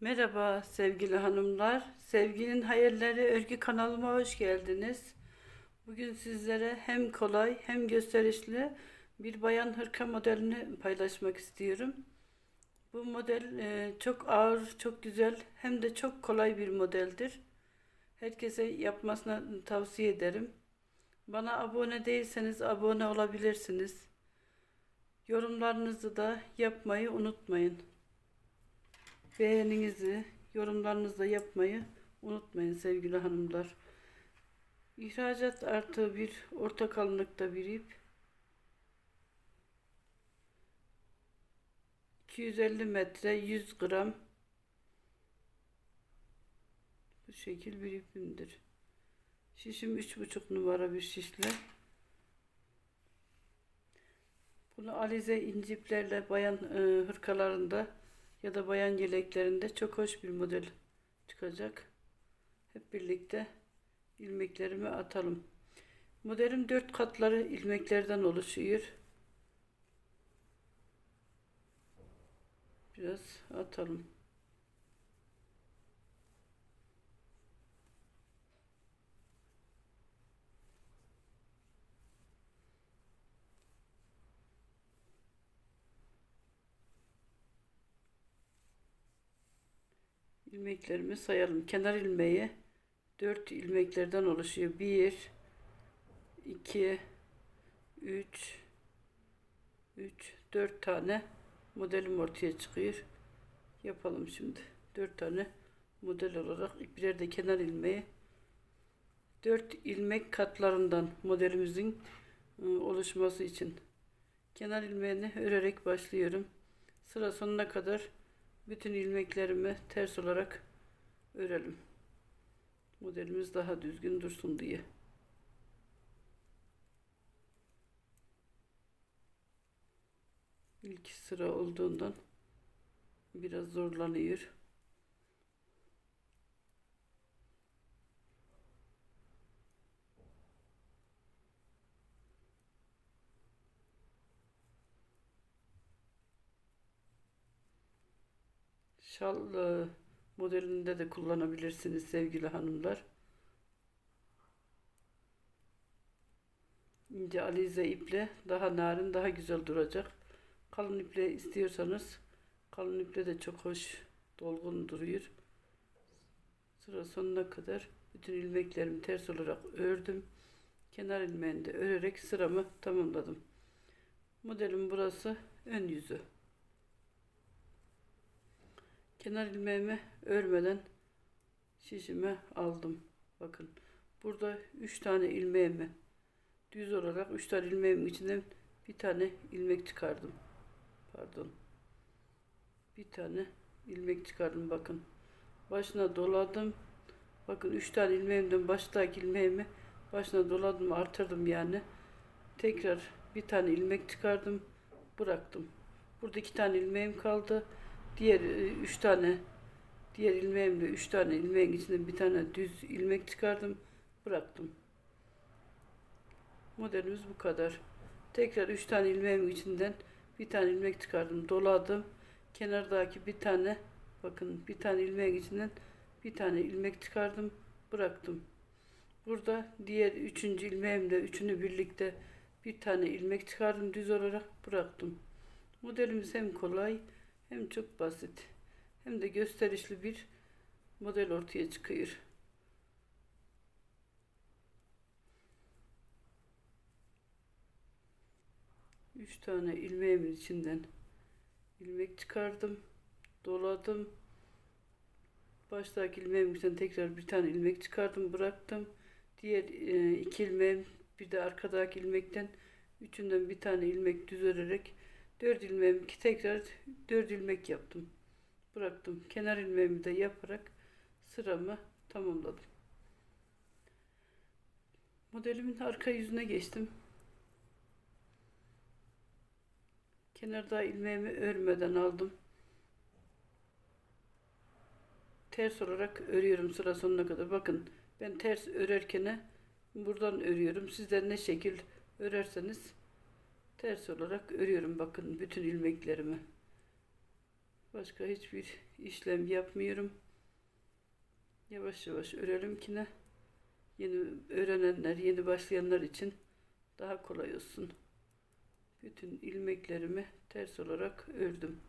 Merhaba sevgili hanımlar. Sevginin Hayalleri Örgü kanalıma hoş geldiniz. Bugün sizlere hem kolay hem gösterişli bir bayan hırka modelini paylaşmak istiyorum. Bu model e, çok ağır, çok güzel hem de çok kolay bir modeldir. Herkese yapmasını tavsiye ederim. Bana abone değilseniz abone olabilirsiniz. Yorumlarınızı da yapmayı unutmayın. Beğeninizi, yorumlarınızı yapmayı unutmayın sevgili hanımlar. İhracat artı bir orta kalınlıkta bir ip. 250 metre 100 gram bu şekil bir ipimdir. Şişim 3,5 numara bir şişle. Bunu alize inciplerle bayan e, hırkalarında ya da bayan yeleklerinde çok hoş bir model çıkacak. Hep birlikte ilmeklerimi atalım. Modelim dört katları ilmeklerden oluşuyor. Biraz atalım. İlmeklerimi sayalım. Kenar ilmeği 4 ilmeklerden oluşuyor. 1 2 3 3 4 tane modelim ortaya çıkıyor. Yapalım şimdi. 4 tane model olarak birer de kenar ilmeği 4 ilmek katlarından modelimizin ıı, oluşması için kenar ilmeğini örerek başlıyorum. Sıra sonuna kadar bütün ilmeklerimi ters olarak örelim. Modelimiz daha düzgün dursun diye. İlk sıra olduğundan biraz zorlanıyor. Şal e, modelinde de kullanabilirsiniz sevgili hanımlar. İnce alize iple daha narin daha güzel duracak. Kalın iple istiyorsanız kalın iple de çok hoş dolgun duruyor. Sıra sonuna kadar bütün ilmeklerimi ters olarak ördüm. Kenar ilmeğini de örerek sıramı tamamladım. Modelin burası ön yüzü. Kenar ilmeğimi örmeden şişime aldım. Bakın burada 3 tane ilmeğimi düz olarak 3 tane ilmeğimin içinden bir tane ilmek çıkardım. Pardon. Bir tane ilmek çıkardım bakın. Başına doladım. Bakın 3 tane ilmeğimden baştaki ilmeğimi başına doladım artırdım yani. Tekrar bir tane ilmek çıkardım. Bıraktım. Burada iki tane ilmeğim kaldı. Diğer e, üç tane diğer ilmeğimle üç tane ilmeğin içinde bir tane düz ilmek çıkardım. Bıraktım. Modelimiz bu kadar. Tekrar üç tane ilmeğimin içinden bir tane ilmek çıkardım. Doladım. Kenardaki bir tane bakın bir tane ilmeğin içinden bir tane ilmek çıkardım. Bıraktım. Burada diğer üçüncü ilmeğimle üçünü birlikte bir tane ilmek çıkardım düz olarak bıraktım. Modelimiz hem kolay hem çok basit hem de gösterişli bir model ortaya çıkıyor. Üç tane ilmeğimin içinden ilmek çıkardım, doladım. Baştaki ilmeğimin içinden tekrar bir tane ilmek çıkardım, bıraktım. Diğer e, iki ilmeğim bir de arkadaki ilmekten üçünden bir tane ilmek düz örerek 4 ilmeğimi tekrar 4 ilmek yaptım. Bıraktım. Kenar ilmeğimi de yaparak sıramı tamamladım. Modelimin arka yüzüne geçtim. Kenarda ilmeğimi örmeden aldım. Ters olarak örüyorum sıra sonuna kadar. Bakın ben ters örerken buradan örüyorum. Sizler ne şekil örerseniz ters olarak örüyorum bakın bütün ilmeklerimi. Başka hiçbir işlem yapmıyorum. Yavaş yavaş örelim ki ne? Yeni öğrenenler, yeni başlayanlar için daha kolay olsun. Bütün ilmeklerimi ters olarak ördüm.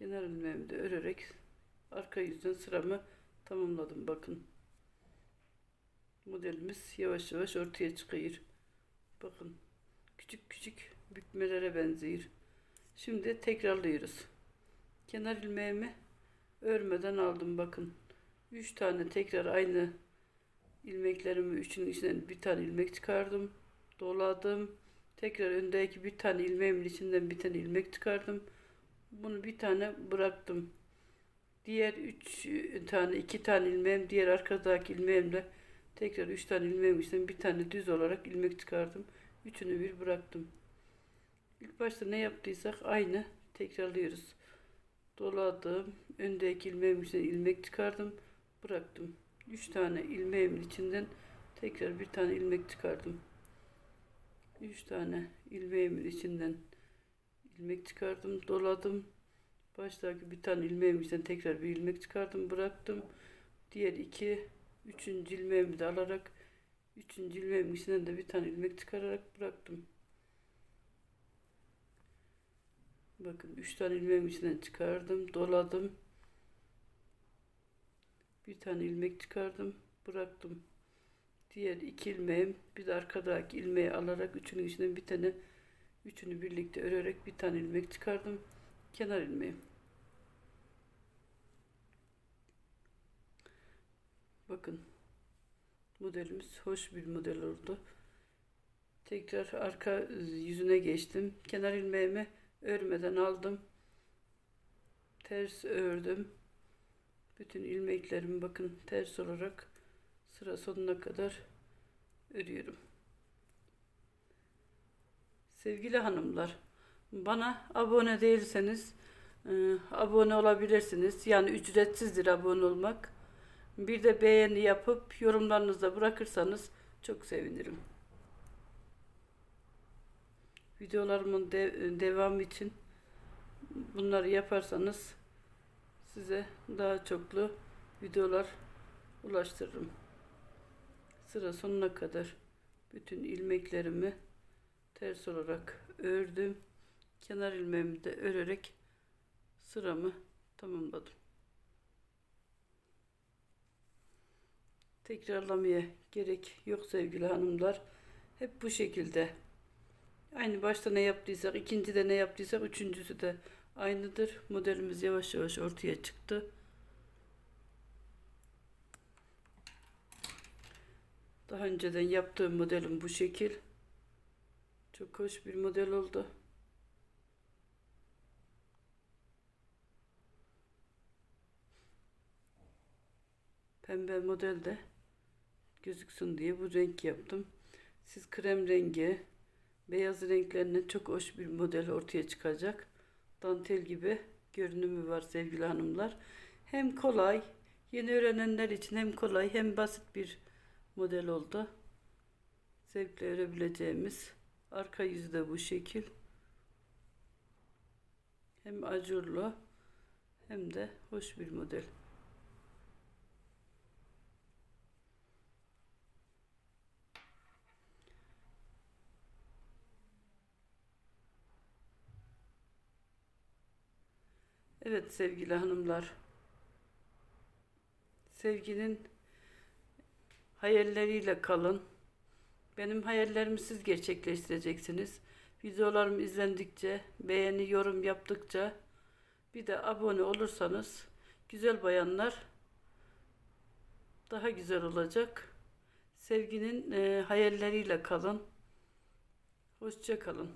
Kenar ilmeğimi de örerek arka yüzden sıramı tamamladım bakın. Modelimiz yavaş yavaş ortaya çıkıyor. Bakın küçük küçük bükmelere benziyor. Şimdi tekrarlıyoruz. Kenar ilmeğimi örmeden aldım bakın. 3 tane tekrar aynı ilmeklerimi üçün içinden bir tane ilmek çıkardım. Doladım. Tekrar öndeki bir tane ilmeğimin içinden bir tane ilmek çıkardım. Bunu bir tane bıraktım. Diğer üç tane, iki tane ilmeğim, diğer arkadaki ilmeğimle tekrar üç tane ilmeğim içinden bir tane düz olarak ilmek çıkardım. Üçünü bir bıraktım. İlk başta ne yaptıysak aynı tekrarlıyoruz. Doladım. Öndeki ilmeğim içinden ilmek çıkardım. Bıraktım. Üç tane ilmeğimin içinden tekrar bir tane ilmek çıkardım. Üç tane ilmeğimin içinden ilmek çıkardım, doladım. Baştaki bir tane ilmeğim içinden tekrar bir ilmek çıkardım, bıraktım. Diğer iki, üçüncü ilmeğimi de alarak üçüncü ilmeğimin de bir tane ilmek çıkararak bıraktım. Bakın üç tane ilmeğim içinden çıkardım, doladım. Bir tane ilmek çıkardım, bıraktım. Diğer iki ilmeğim bir de arkadaki ilmeği alarak üçünün içinden bir tane Üçünü birlikte örerek bir tane ilmek çıkardım. Kenar ilmeği. Bakın. Modelimiz hoş bir model oldu. Tekrar arka yüzüne geçtim. Kenar ilmeğimi örmeden aldım. Ters ördüm. Bütün ilmeklerimi bakın ters olarak sıra sonuna kadar örüyorum. Sevgili hanımlar, bana abone değilseniz e, abone olabilirsiniz. Yani ücretsizdir abone olmak. Bir de beğeni yapıp yorumlarınızı da bırakırsanız çok sevinirim. Videolarımın de, devamı için bunları yaparsanız size daha çoklu videolar ulaştırırım. Sıra sonuna kadar bütün ilmeklerimi ters olarak ördüm. Kenar ilmeğimi de örerek sıramı tamamladım. Tekrarlamaya gerek yok sevgili hanımlar. Hep bu şekilde. Aynı başta ne yaptıysak, ikinci de ne yaptıysak, üçüncüsü de aynıdır. Modelimiz yavaş yavaş ortaya çıktı. Daha önceden yaptığım modelim bu şekil. Çok hoş bir model oldu. Pembe modelde gözüksün diye bu renk yaptım. Siz krem rengi, beyaz renklerine çok hoş bir model ortaya çıkacak. Dantel gibi görünümü var sevgili hanımlar. Hem kolay, yeni öğrenenler için hem kolay hem basit bir model oldu. Zevkle örebileceğimiz Arka yüzü de bu şekil. Hem acurlu hem de hoş bir model. Evet sevgili hanımlar. Sevginin hayalleriyle kalın. Benim hayallerimi siz gerçekleştireceksiniz. Videolarım izlendikçe, beğeni, yorum yaptıkça bir de abone olursanız güzel bayanlar daha güzel olacak. Sevginin e, hayalleriyle kalın. Hoşça kalın.